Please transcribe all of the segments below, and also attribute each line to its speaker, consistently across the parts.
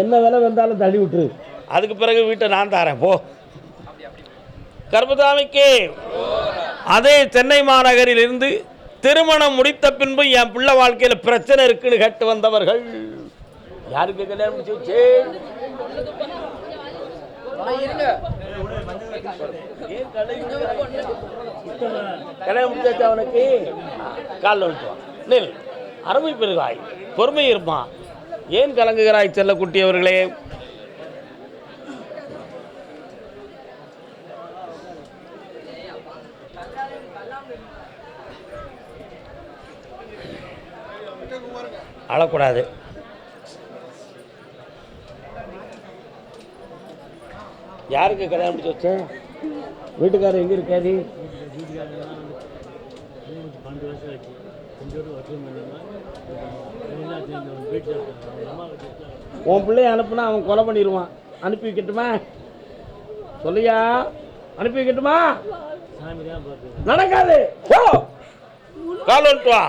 Speaker 1: என்ன விலை வந்தாலும் தள்ளி விட்டுரு. அதுக்கு பிறகு வீட்டை நான் தாரேன் போ. கர்மசாமிக்கு அதே சென்னை மாநகரில் இருந்து திருமணம் முடித்த பின்பு என் பிள்ளை வாழ்க்கையில் பிரச்சனை இருக்குன்னு கேட்டு வந்தவர்கள். யாருக்கு கல்யாணம் முடிச்சு வச்சு? கல்யாணம் முடிச்சாச்சு அவனுக்கு காலில் வந்துட்டுவான் அருமை பெருகாய் பொறுமை இருப்பான். ஏன் கலங்குகிறாய் செல்ல குட்டியவர்களே அழக்கூடாது. யாருக்கு கல்யாணம் முடிச்சு வச்சு? வீட்டுக்காரர் எங்கே இருக்காரு? உன் பிள்ளைய அனுப்புனா அவன் கொலை பண்ணிடுவான். அனுப்பி வைக்கட்டுமா? சொல்லியா? அனுப்பி வைக்கட்டுமா? நடக்காது. ஓ கால் வா.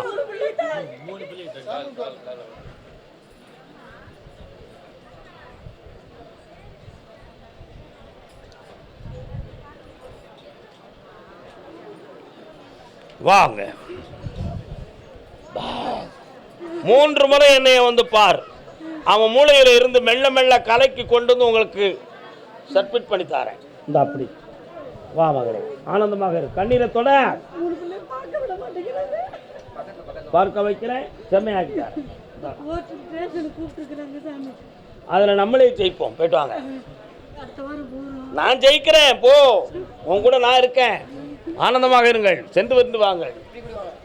Speaker 1: வாங்க. மூன்று முறை என்னைய வந்து பார். அவன் மூளையில இருந்து மெல்ல மெல்ல கலைக்கு கொண்டு வந்து உங்களுக்கு சப்மிட் பண்ணி தரேன். இந்த அப்படி. வா மகளே ஆனந்தமாக இரு. கண்ணீரை தொட. பார்க்க வைக்கிறேன். செம்மையாக்கி தரேன் இந்தா.
Speaker 2: ஓட்டு ஸ்டேஷனுக்கு கூப்பிட்டுருக்குறாங்க சாமி.
Speaker 1: அதுல நம்மளே ஜெயிப்போம். போயிட்டு வாங்க.
Speaker 2: அடுத்த வாரம் போகிறோம்
Speaker 1: நான் ஜெயிக்கிறேன். போ. உன் கூட நான் இருக்கேன். ஆனந்தமாக இருங்கள். சென்று வந்து வாங்க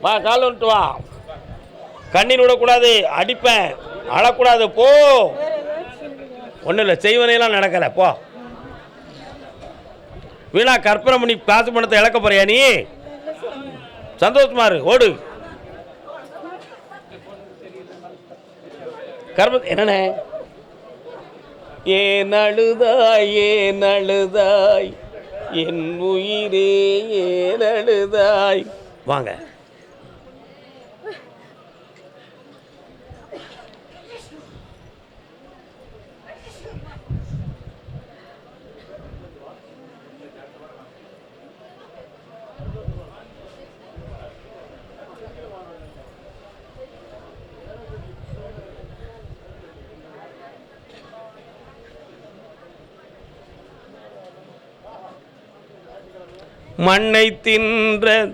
Speaker 1: வா கால் வந்துட்டு வா. கண்ணீர் விடக்கூடாது அடிப்பேன். அழக்கூடாது போ. ஒன்றும் இல்லை செய்வனையெல்லாம் நடக்கலை போ. வீணா கற்பனை பண்ணி காசு பணத்தை இழக்க போறியா நீ? சந்தோஷமா இரு ஓடு. கர்ம என்னண்ணே? ஏன் அழுதாய் ஏன் அழுதாய்? என் உயிரே ஏன் அழுதாய்? வாங்க. மண்ணை தின்ற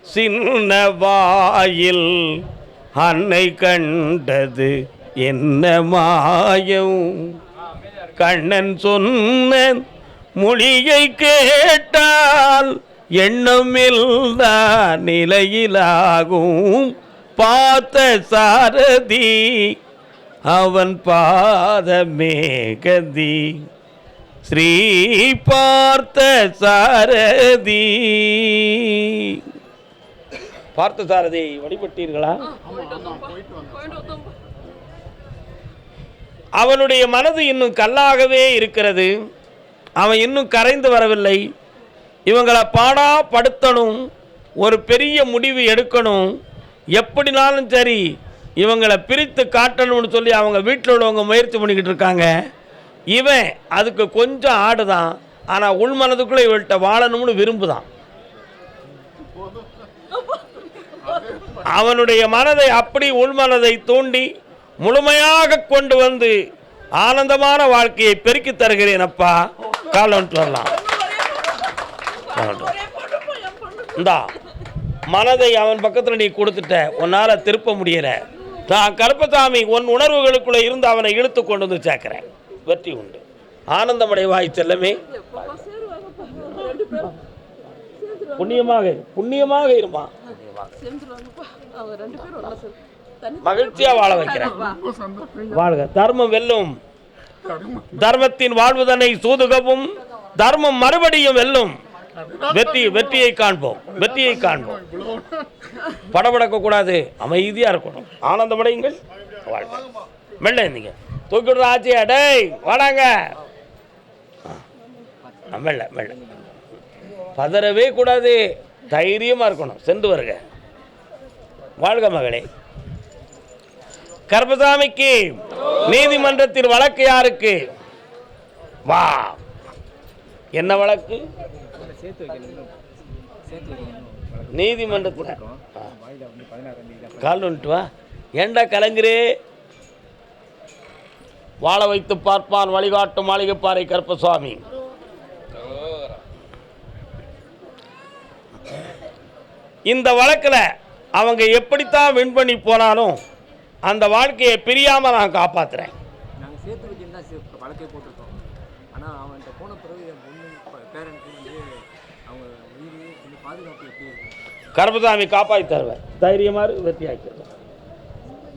Speaker 1: சின்ன வாயில் அன்னை கண்டது என்ன மாயம்? கண்ணன் சொன்ன மொழியை கேட்டால் எண்ணமில்லா நிலையிலாகும். பார்த்த சாரதி அவன் பாதமே கதி ஸ்ரீ பார்த்த சாரதி. பார்த்த சாரதி வழிபட்டீர்களா? அவனுடைய மனது இன்னும் கல்லாகவே இருக்கிறது. அவன் இன்னும் கரைந்து வரவில்லை. இவங்களை பாடா படுத்தணும். ஒரு பெரிய முடிவு எடுக்கணும். எப்படினாலும் சரி இவங்களை பிரித்து காட்டணும்னு சொல்லி அவங்க வீட்டில் உள்ளவங்க முயற்சி பண்ணிக்கிட்டு இருக்காங்க. இவன் அதுக்கு கொஞ்சம் ஆடுதான் ஆனால் உள்மனதுக்குள்ளே இவள்கிட்ட வாழணும்னு விரும்புதான். அவனுடைய மனதை அப்படி உள்மனதை தூண்டி முழுமையாக கொண்டு வந்து ஆனந்தமான வாழ்க்கையை பெருக்கி தருகிறேன் அப்பா. கால் வரலாம். இந்தா மனதை அவன் பக்கத்தில் நீ கொடுத்துட்ட. உன்னால் திருப்ப முடியல. நான் கருப்பசாமி உன் உணர்வுகளுக்குள்ளே இருந்து அவனை இழுத்து கொண்டு வந்து சேர்க்கிறேன். வெற்றி உண்டு. ஆனந்தமடைவாய் செல்லமே. புண்ணியமாக இரு. புண்ணியமாக இருமா? மகிழ்ச்சியா வாழ வைக்கிறேன். வாழ்க. தர்மம் வெல்லும். தர்மத்தின் வாழ்வுதனை சூதுகவும் தர்மம் மறுபடியும் வெல்லும். வெற்றி வெற்றியை காண்போம். வெற்றியை காண்போம். படபடக்க கூடாது அமைதியா இருக்கணும். ஆனந்தமடையுங்கள். வாழ்க. மெல்ல இருந்தீங்க தூக்கிடுற ஆட்சியா டேய் வாடாங்க வெள்ள வெள்ள. பதறவே கூடாது தைரியமா இருக்கணும். சென்று வருக. வாழ்க மகளே. கர்பசாமிக்கு நீதிமன்றத்தில் வழக்கு யாருக்கு? வா. என்ன வழக்கு? நீதிமன்றத்தில். கால் வந்துட்டு வா. ஏண்டா கலங்குறே? வாழ வைத்து பார்ப்பான் வழிகாட்டும் மாளிகைப்பாறை கருப்பசுவாமி இந்த வழக்கில் அவங்க எப்படித்தான் வின் பண்ணி போனாலும் அந்த வாழ்க்கையை பிரியாமல் நான் காப்பாற்றுறேன்
Speaker 3: நாங்கள் சேர்த்து வைக்கணும் தான் சே- வழக்கே போட்டிருக்கோம். ஆனால் அவன்கிட்ட போன பிறகு என் பொண்ணு பேரண்ட்ஸு வந்து அவங்க உயிர் கொஞ்சம் பாதுகாப்பு எப்படி இருக்கும்
Speaker 1: கருப்பசாமி காப்பாற்றி தருவேன் தைரியமாக வெற்றி ஆக்கிடுவேன்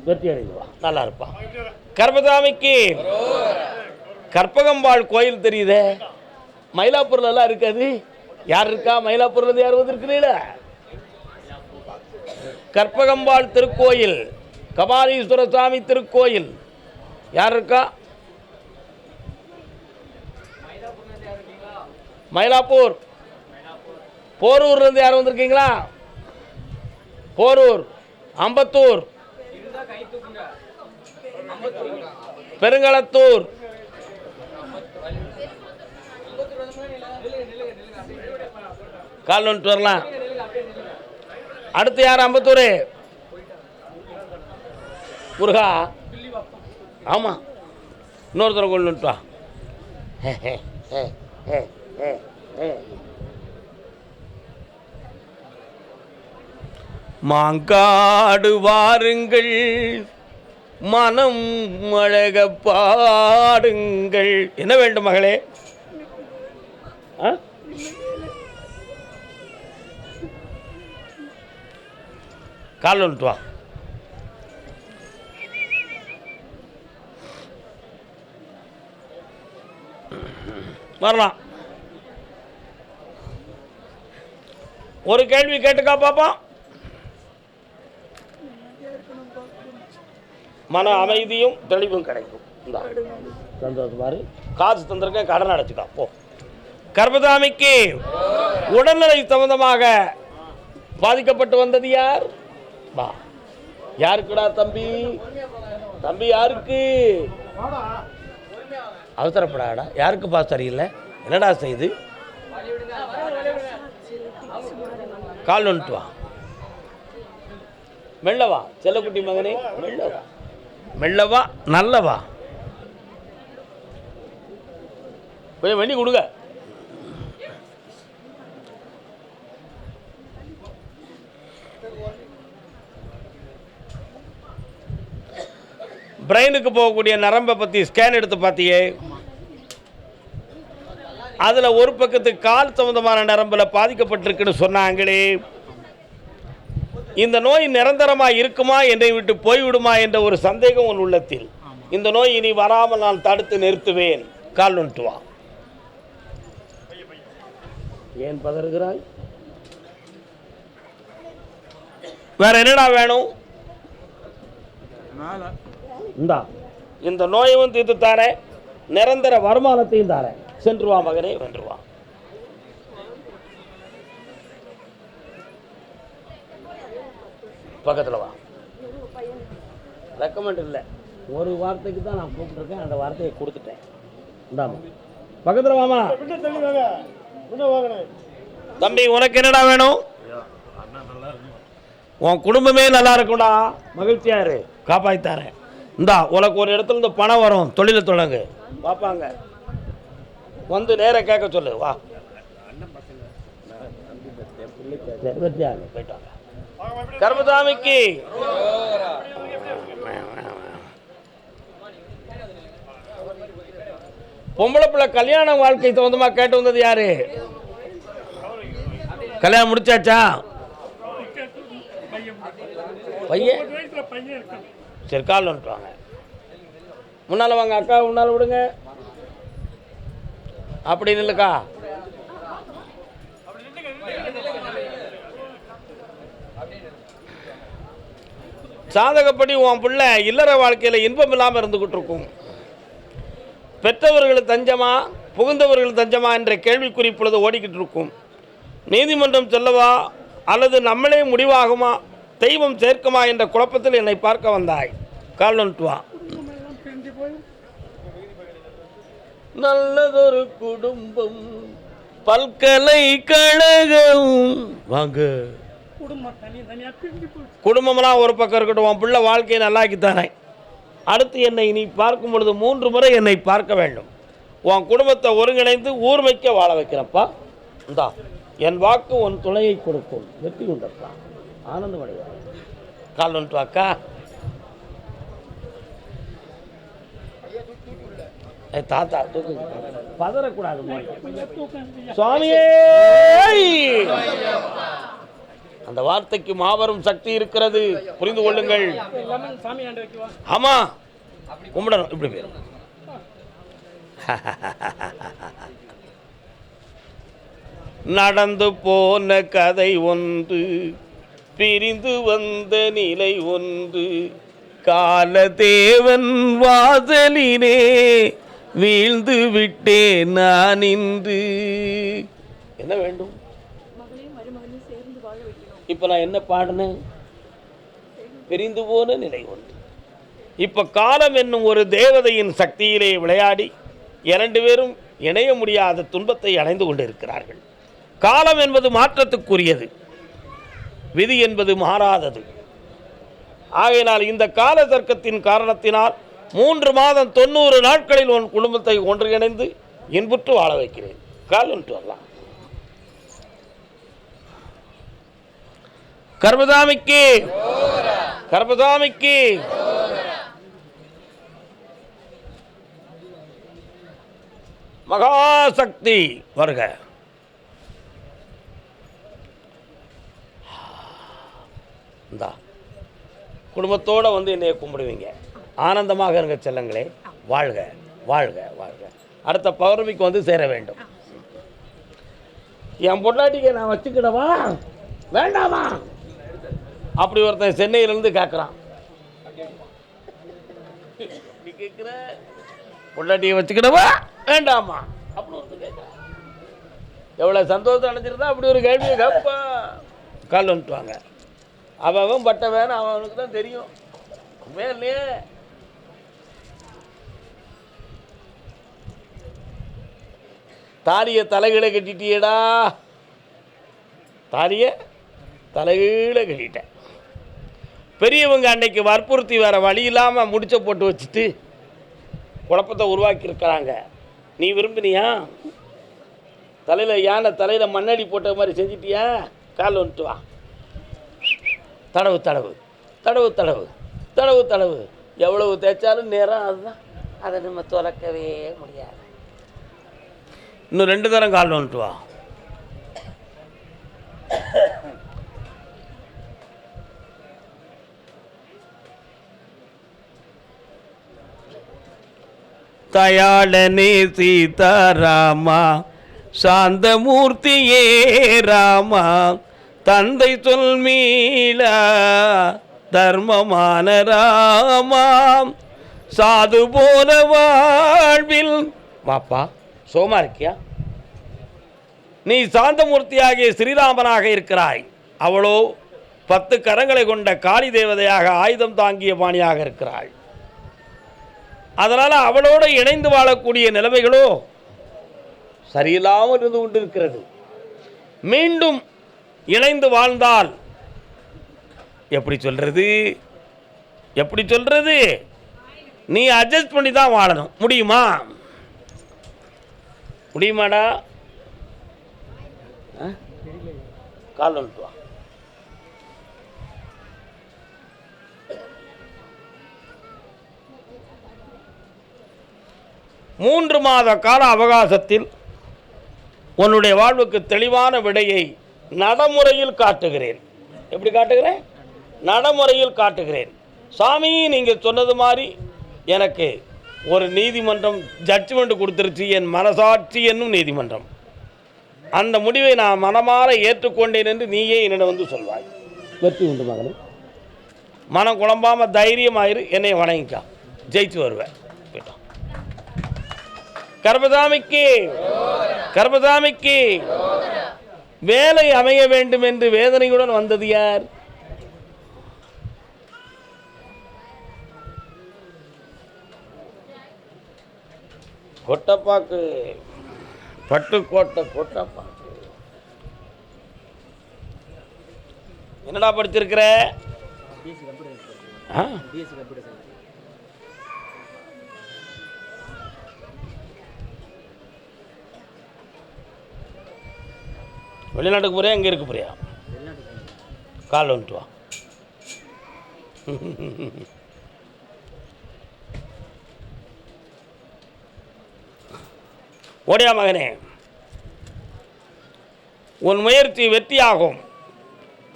Speaker 1: வெற்றி அடைவா நல்லா இருப்பான் கருப்பசாமிக்கு கற்பகம்பாள் கோயில் தெரியுதே. மயிலாப்பூர்ல எல்லாம் இருக்காது. யார் இருக்கா? மயிலாப்பூர்ல யார் வந்திருக்கிறீங்களா கற்பகம்பாள் திருக்கோயில் கபாலீஸ்வர சாமி திருக்கோயில். யார் இருக்கா? மயிலாப்பூர். போரூர்லேருந்து யார் வந்திருக்கீங்களா? போரூர் அம்பத்தூர். பெருங்களத்தூர். கால் நோட்டு வரலாம். அடுத்து யார் அம்பத்தூர்? முருகா. ஆமாம் இன்னொருத்தரை கொண்டு வந்துட்டு வா. ஹே, ஹே, ஹே, ஹே, ஹே, மாங்காடு வாருங்கள் மனம் அழக பாடுங்கள். என்ன வேண்டும் மகளே? ஆ? கால் வந்துட்டு வா. வரலாம். ஒரு கேள்வி கேட்டுக்கா பாப்பா. மன அமைதியும் தெளிவும் கிடைக்கும். இந்தா. காசு தந்திருக்கேன் கடன் அடைச்சிக்கலாம் போ. கர்மதாமிக்கு உடல்நிலை சம்பந்தமாக பாதிக்கப்பட்டு வந்தது யார்? வா யாருக்குடா தம்பி? தம்பி யாருக்கு? அவசரப்படாடா. யாருக்குப்பா சரியில்லை? என்னடா செய்து? கால் நொண்டுட்டு வா. மெல்லவா செல்லக்குட்டி மகனே. மெல்லவா மெல்லவா நல்லவா? கொஞ்சம் வண்டி கொடுங்க. பிரெயினுக்கு போகக்கூடிய நரம்பை பற்றி ஸ்கேன் எடுத்து பார்த்தியே அதில் ஒரு பக்கத்துக்கு கால் சம்பந்தமான நரம்பில் பாதிக்கப்பட்டிருக்குன்னு சொன்னாங்களே. இந்த நோய் நிரந்தரமாக இருக்குமா என்னை விட்டு போய்விடுமா என்ற ஒரு சந்தேகம் உன் உள்ளத்தில். இந்த நோய் இனி வராமல் நான் தடுத்து நிறுத்துவேன். கால் நுட்டு வா. ஏன் பதறுகிறாய்? வேற என்னடா வேணும்? இந்தா. இந்த நோயையும் தீர்த்து தாரேன் நிரந்தர வருமானத்தையும் தாரேன் சென்று வா மகனே வென்று பக்கத்தில் வா. ரெக்கமெண்ட் இல்லை. ஒரு வார்த்தைக்கு தான் நான் கூப்பிட்டுருக்கேன். அந்த வார்த்தையை கொடுத்துட்டேன். இந்தாமா பக்கத்தில் வாமா தம்பி உனக்கு என்னடா வேணும்? உன் குடும்பமே நல்லா இருக்கும்டா. மகிழ்ச்சியா இரு. காப்பாத்தி தரேன். இந்தா உனக்கு ஒரு இடத்துல இருந்து பணம் வரும். தொழிலை தொடங்கு. பார்ப்பாங்க வந்து நேரா கேட்க சொல்லு. வா. சரி, வெற்றியா இரு, போயிட்டு வாங்க கர்மசாமிக்கு பொம்பளை பிள்ளை கல்யாண வாழ்க்கை சொந்தமாக கேட்டு வந்தது யாரு? கல்யாணம் முடிச்சாச்சா? பையன்? சரி கால் வந்துட்டு வாங்க முன்னால் வாங்க அக்கா முன்னால் விடுங்க. அப்படி இல்லைக்கா சாதகப்படி உன் பிள்ளை இல்லற வாழ்க்கையில் இன்பம் இல்லாமல் இருந்துக்கிட்டு இருக்கும். பெற்றவர்கள் தஞ்சமா புகுந்தவர்கள் தஞ்சமா என்ற கேள்விக்குறி பொழுது ஓடிக்கிட்டு இருக்கும். நீதிமன்றம் செல்லவா அல்லது நம்மளே முடிவாகுமா தெய்வம் சேர்க்குமா என்ற குழப்பத்தில் என்னை பார்க்க வந்தாய். கால் வா நல்லதொரு குடும்பம் பல்கலைக்கழகம். வாங்க. குடும்பம்லாம் ஒரு பக்கம் இருக்கட்டும் உன் பிள்ளை வாழ்க்கையை நல்லாக்கி தரேன் அடுத்து என்னை நீ பார்க்கும் பொழுது மூன்று முறை என்னை பார்க்க வேண்டும். உன் குடும்பத்தை ஒருங்கிணைந்து ஊர்மைக்க வாழ வைக்கிறப்பா. இந்தா என் வாக்கு உன் துணையை கொடுக்கும். வெற்றி உண்டப்பா. ஆனந்தமடைவா கால் வந்துட்டு அக்கா. தாத்தா தூக்கு. பதறக்கூடாது மோய். சுவாமியே! அந்த வார்த்தைக்கு மாபெரும் சக்தி இருக்கிறது. புரிந்து கொள்ளுங்கள். ஆமா. கும்பிடணும். இப்படி பேர். நடந்து போன கதை ஒன்று பிரிந்து வந்த நிலை ஒன்று காலதேவன் வாசலினே வீழ்ந்து விட்டேன் நான் இன்று. என்ன வேண்டும்? இப்போ நான் என்ன பாடினேன்? பிரிந்து போன நிலை ஒன்று. இப்போ காலம் என்னும் ஒரு தேவதையின் சக்தியிலே விளையாடி இரண்டு பேரும் இணைய முடியாத துன்பத்தை அடைந்து கொண்டிருக்கிறார்கள். காலம் என்பது மாற்றத்துக்குரியது. விதி என்பது மாறாதது. ஆகையினால் இந்த கால தர்க்கத்தின் காரணத்தினால் மூன்று மாதம் தொண்ணூறு நாட்களில் உன் குடும்பத்தை ஒன்றிணைந்து இன்புற்று வாழ வைக்கிறேன். கால் ஒன்று வரலாம். கர்மதாமிக்கு. கர்மதாமிக்கு. மகாசக்தி வருக. இந்தா. குடும்பத்தோடு வந்து என்னைய கும்பிடுவீங்க. ஆனந்தமாக இருங்க செல்லங்களே. வாழ்க வாழ்க வாழ்க. அடுத்த பௌர்ணமிக்கு வந்து சேர வேண்டும். என் பொண்டாட்டிக்கு நான் வச்சுக்கிடவா? வேண்டாமா? அப்படி ஒருத்தன் சென்னையிலேருந்து கேட்குறான் நீ கேட்குற பொண்டாட்டியை வச்சுக்கிடவா? வேண்டாமா? அப்படி கேட்குறான் எவ்வளோ சந்தோஷம் அடைஞ்சிருந்தா அப்படி ஒரு கேள்வியை கேட்பா கால் வந்துட்டுவாங்க. அவன் அவன் பட்ட வேணும் அவன் அவனுக்கு தான் தெரியும். உண்மையா இல்லையே? தாலியை தலைகீழ கட்டிட்டியடா. தாலியை தலைகீழ கட்டிட்டேன். பெரியவங்க அன்னைக்கு வற்புறுத்தி வேறு வழி இல்லாமல் முடிச்ச போட்டு வச்சுட்டு குழப்பத்தை உருவாக்கியிருக்கிறாங்க. நீ விரும்பினியா? தலையில் யானை தலையில் மண்ணடி போட்ட மாதிரி செஞ்சிட்டியா? கால் வந்துட்டு வா. தடவு தடவு தடவு தடவு தடவு தடவு. எவ்வளவு தேய்ச்சாலும் நேரம் அதுதான். அதை நம்ம துறக்கவே முடியாது. இன்னும் ரெண்டு தரம் கால் வந்துட்டு வா. தயாளனே சீதாராமா சாந்தமூர்த்தியே ராமா தந்தை சொல் மீளா தர்மமான ராமா. சாது போல வாழ்வில் வாப்பா சோமா இருக்கியா? நீ சாந்தமூர்த்தியாகிய ஸ்ரீராமனாக இருக்கிறாய். அவளோ பத்து கரங்களை கொண்ட காளி தேவதையாக ஆயுதம் தாங்கிய பாணியாக இருக்கிறாள். அதனால் அவளோடு இணைந்து வாழக்கூடிய நிலைமைகளோ சரியில்லாமல் இருந்து கொண்டிருக்கிறது. மீண்டும் இணைந்து வாழ்ந்தால் எப்படி சொல்றது? எப்படி சொல்றது? நீ அட்ஜஸ்ட் பண்ணி தான் வாழணும். முடியுமா? முடியுமாடா? கால் வந்துட்டு மூன்று மாத கால அவகாசத்தில் உன்னுடைய வாழ்வுக்கு தெளிவான விடையை நடைமுறையில் காட்டுகிறேன். எப்படி காட்டுகிறேன்? நடைமுறையில் காட்டுகிறேன். சாமி நீங்கள் சொன்னது மாதிரி எனக்கு ஒரு நீதிமன்றம் ஜட்ஜ்மெண்ட் கொடுத்துருச்சு என் மனசாட்சி என்னும் நீதிமன்றம். அந்த முடிவை நான் மனமாற ஏற்றுக்கொண்டேன் என்று நீயே என்னிடம் வந்து சொல்வாய். வெற்றி உண்டு மகனே மனம் குழம்பாமல் தைரியமாயிரு என்னை வணங்கிக்கா. ஜெயிச்சு வருவேன். கர்பதாமிக்கு கர்பதாமிக்கு வேலை அமைய வேண்டும் என்று வேதனையுடன் வந்தது யார்? கொட்டப்பாக்கு. பட்டுக்கோட்டை கொட்டப்பாக்கு. என்னடா படிச்சிருக்கிற? வெளிநாட்டுக்கு போறியா எங்கே இருக்க போறியா? கால் வந்துட்டு வா. ஓடியா மகனே. உன் முயற்சி வெற்றியாகும்.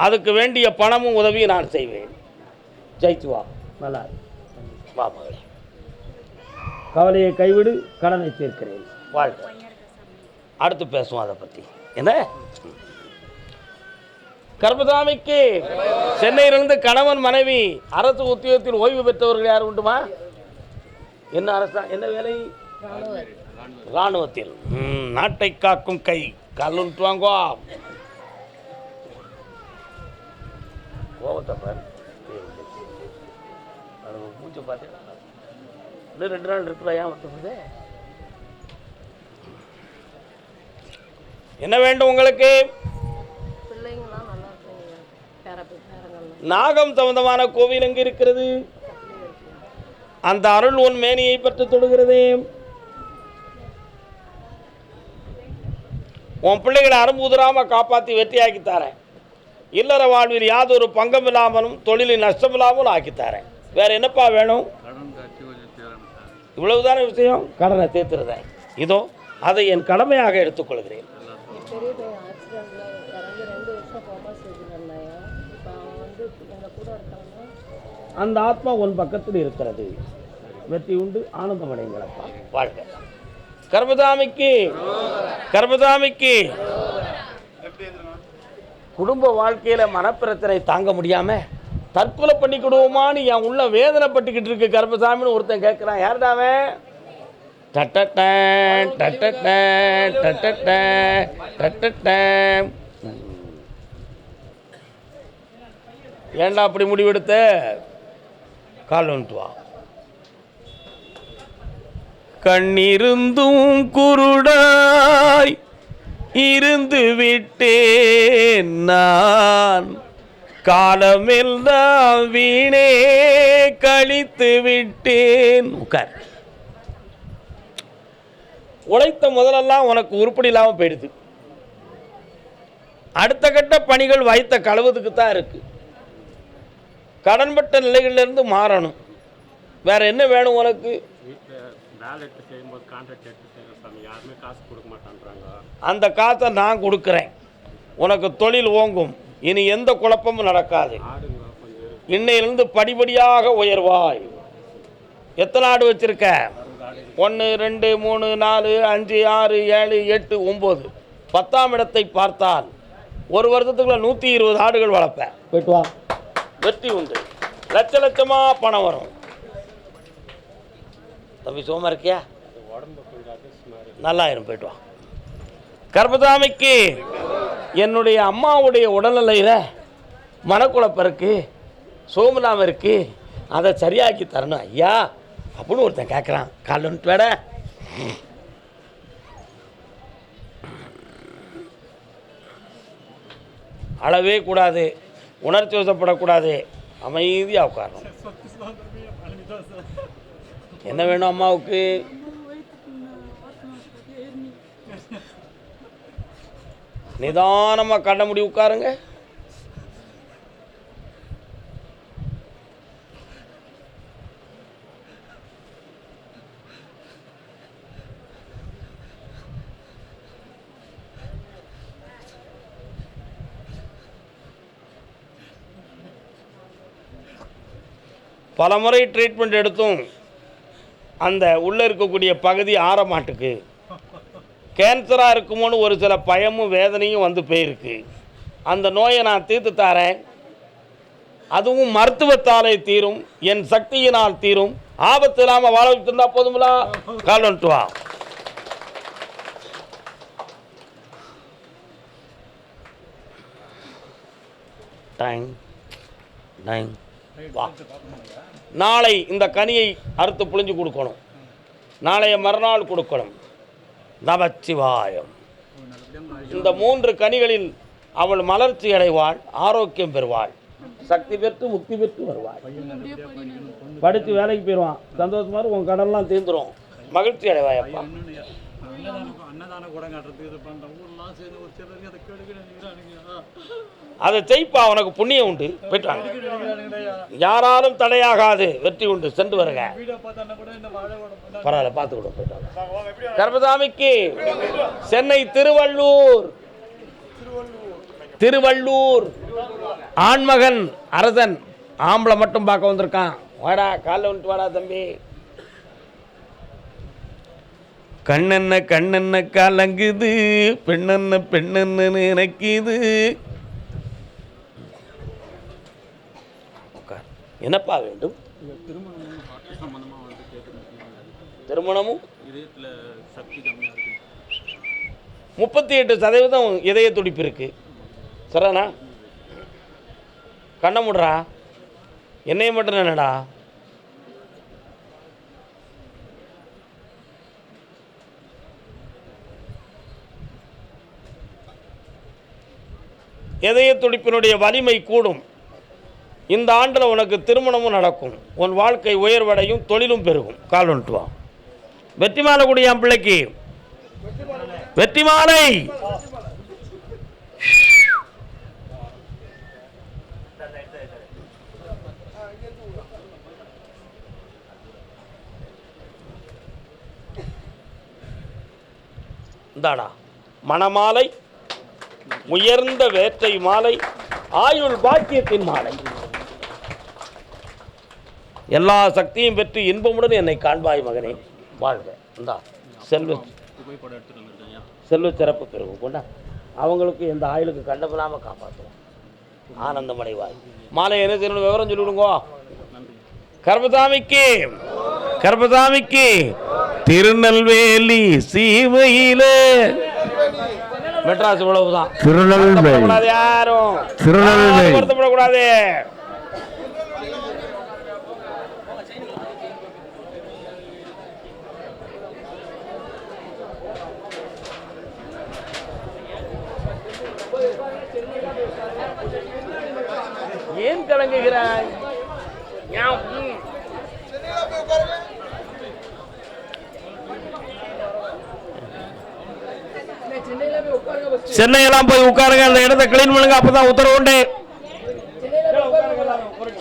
Speaker 1: அதுக்கு வேண்டிய பணமும் உதவியும் நான் செய்வேன். ஜெயிச்சு வா. நல்லா வா மகளே. கவலையை கைவிடு கடனை தீர்க்கிறேன். வாழ்க்கை அடுத்து பேசுவோம் அதை பற்றி என்ன? கர்மசாமிக்கு சென்னையிலிருந்து கணவன் மனைவி அரசு உத்தியோகத்தில் ஓய்வு பெற்றவர்கள் யார் உண்டுமா? என்ன அரசா என்ன வேலை? இராணுவத்தில். நாட்டை காக்கும் கை கல்லுன்ட்டு வாங்கோ கோபத்தை பாரு. அது பார்த்தீங்கன்னா இன்னும் ரெண்டு நாள் இருக்கிறா ஏன் ஒருத்தர் என்ன வேண்டும் உங்களுக்கு?
Speaker 4: பிள்ளைங்களாம் நல்லா இருக்குங்க. பேர பேரங்கள்லாம்.
Speaker 1: நாகம் சம்பந்தமான கோவில் எங்கு இருக்கிறது? அந்த அருள் உன் மேனியை பற்றி தொடுகிறது. உன் பிள்ளைகளை அரும்புதிராம காப்பாற்றி வெற்றியாக்கி தரேன். இல்லற வாழ்வில் யாதொரு பங்கம் இல்லாமலும் தொழிலில் நஷ்டம் இல்லாமலும் ஆக்கி தரேன். வேற என்னப்பா வேணும்? இவ்வளவுதான விஷயம்? கடனை தீர்த்துறதேன் இதோ அதை என் கடமையாக எடுத்துக்கொள்கிறேன்.
Speaker 4: பெரிய பையன் ஆக்சிடெண்ட்டில் இறந்து ரெண்டு வருஷம் கோமா ஸ்டேஜில் இருந்தாங்க இப்போ அவன் வந்து எங்கள் கூட இருக்காங்கன்னா
Speaker 1: அந்த ஆத்மா உன் பக்கத்தில் இருக்கிறது. வெற்றி உண்டு ஆனந்தம் அடைங்களப்பா வாழ்க. கர்மதாமிக்கு கர்மதாமிக்கு. குடும்ப வாழ்க்கையில் மனப்பிரச்சனை தாங்க முடியாமல் தற்கொலை பண்ணிக்கிடுவோமான்னு என் உள்ள வேதனைப்பட்டுக்கிட்டு இருக்கு கர்மசாமின்னு ஒருத்தன் கேட்குறான் யாருடாவன் டட்டட்டேன் டட்டட்டேன் டட்டட்டேன் டட்டட்டேன் ஏண்டா அப்படி முடிவெடுத்த? கால் வந்துட்டு வா. கண்ணிருந்தும் குருடாய் இருந்து விட்டேன் நான். காலமெல்லாம் வீணே கழித்து விட்டேன். உட்கார். உழைத்த முதலெல்லாம் உனக்கு உருப்படி இல்லாமல் போயிடுது. அடுத்த கட்ட பணிகள் வைத்த கழுவுறதுக்கு தான் இருக்கு. கடன்பட்ட நிலைகளிலிருந்து மாறணும். வேற என்ன வேணும் உனக்கு? அந்த காசை நான் கொடுக்குறேன். உனக்கு தொழில் ஓங்கும். இனி எந்த குழப்பமும் நடக்காது. இன்னையிலிருந்து படிப்படியாக உயர்வாய். எத்தனை ஆடு வச்சிருக்க? ஒன்று ரெண்டு மூணு நாலு அஞ்சு ஆறு ஏழு எட்டு ஒம்பது பத்தாம் இடத்தை பார்த்தால் ஒரு வருஷத்துக்குள்ள நூற்றி இருபது ஆடுகள் வளர்ப்பேன். போயிட்டு வா. வெற்றி உண்டு. லட்ச லட்சமாக பணம் வரும். தம்பி சோமா இருக்கியா? நல்லாயிரும் போயிட்டு வா. கர்ப்பதாமிக்கு என்னுடைய அம்மாவுடைய உடல்நிலையில் மனக்குழப்பம் இருக்கு சோமலாம இருக்கு. அதை சரியாக்கி தரணும் ஐயா. அப்படின்னு ஒருத்தன் கேட்குறான் காலன்ட்டு வேட. அளவே கூடாது. உணர்ச்சி வசப்படக்கூடாது. அமைதியாக உட்காரணும். என்ன வேணும் அம்மாவுக்கு? நிதானமாக கண்ண முடி உட்காருங்க. பல முறை ட்ரீட்மெண்ட் எடுத்தும் அந்த உள்ளே இருக்கக்கூடிய பகுதி ஆற மாட்டுக்கு கேன்சராக இருக்குமோன்னு ஒரு சில பயமும் வேதனையும் வந்து போயிருக்கு. அந்த நோயை நான் தீர்த்து தாரேன். அதுவும் மருத்துவத்தாலே தீரும் என் சக்தியினால் தீரும். ஆபத்து இல்லாமல் வாழ வச்சுருந்தா போதுங்களா கால் வந்துட்டு வா. டைம் டைம் வா. நாளை இந்த கனியை அறுத்து புழிஞ்சு கொடுக்கணும். நாளைய மறுநாள் கொடுக்கணும். நமச்சிவாயம். இந்த மூன்று கனிகளில் அவள் மலர்ச்சி அடைவாள் ஆரோக்கியம் பெறுவாள் சக்தி பெற்று முக்தி பெற்று வருவாள். படித்து வேலைக்கு போயிடுவான். சந்தோஷமாக உன் கடன்லாம் தீர்ந்துரும் மகிழ்ச்சி
Speaker 5: அடைவாயப்பா அதை
Speaker 1: செய்ப்பா உனக்கு புண்ணியம் உண்டு. போயிட்டு வாங்க. யாராலும் தடையாகாது. வெற்றி உண்டு. சென்று
Speaker 5: பண்ணா
Speaker 1: பரவாயில்ல பார்த்து கூட போயிட்டு வாங்க. கர்மசாமிக்கு சென்னை திருவள்ளூர். திருவள்ளூர். ஆண்மகன் அரசன். ஆம்பளை மட்டும் பார்க்க வந்திருக்கான். வாடா காலைல வந்துட்டு வாடா தம்பி. கண்ணென்ன கண்ணென்ன கலங்குது பெண்ணென்ன பெண்ணென்னு நினைக்குது. உட்கார். என்னப்பா வேண்டும்?
Speaker 5: திருமணம்
Speaker 1: திருமணமும்?
Speaker 5: சக்தி
Speaker 1: முப்பத்தி எட்டு சதவீதம் இதய துடிப்பு இருக்கு. சரிண்ணா கண்ணை முடுறா. என்னைய மட்டும் என்னடா இதய துடிப்பினுடைய வலிமை கூடும். இந்த ஆண்டில் உனக்கு திருமணமும் நடக்கும். உன் வாழ்க்கை உயர்வடையும் தொழிலும் பெருகும். கால் வந்துட்டு வா வெற்றி மாலை கூடிய என் பிள்ளைக்கு. வெற்றி மாலை இந்தாடா. மணமாலை உயர்ந்த வேற்றை மாலை ஆயுள் பாக்கியத்தின் மாலை. எல்லா சக்தியும் பெற்று இன்பமுடன் என்னை காண்பாய் மகனே. வாழ்க. இந்தா செல்வ செல்வ சிறப்பு பெருகும் கொண்டா அவங்களுக்கு எந்த ஆயுளுக்கு கண்டமில்லாமல் காப்பாற்றுவோம் ஆனந்தமடைவாய் மாலை என்ன செய்யணும்? விவரம் சொல்லிவிடுங்கோ. கர்பசாமிக்கு கர்பசாமிக்கு திருநெல்வேலி சீமையிலே மெட்ராஸ் இவ்வளவுதான்.
Speaker 6: திருநெல்வேலி.
Speaker 1: வருத்தப்படக்கூடாது யாரும்.
Speaker 6: திருநெல்வேலி.
Speaker 1: வருத்தப்படக்கூடாது. ஏன் கலங்குகிறாய்? சென்னையெல்லாம் போய் உட்காருங்க அந்த இடத்த கிளீன் பண்ணுங்க அப்பதான் உத்தரவு உண்டு. ஒரு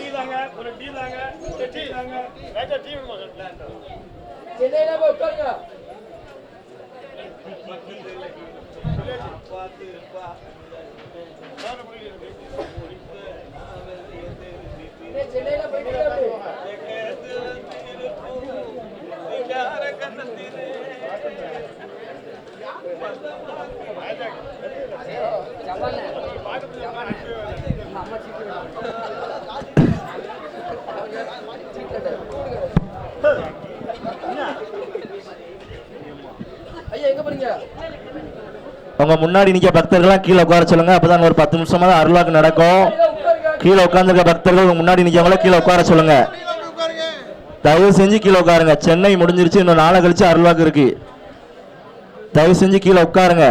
Speaker 6: உங்க முன்னாடி நிக்க பக்தர்கள்லாம் கீழே உட்கார சொல்லுங்க. அப்பதான் ஒரு பத்து நிமிஷமா தான் அருளாக்கு நடக்கும். கீழே உட்கார்ந்துருக்க பக்தர்கள் உங்க முன்னாடி நிக்கவங்கள கீழே உட்கார சொல்லுங்க. தயவு செஞ்சு கீழே உட்காருங்க. சென்னை முடிஞ்சிருச்சு. இன்னும் நாளை கழிச்சு அருள்வாக்கு இருக்கு. தயவு செஞ்சு கீழே உட்காருங்க.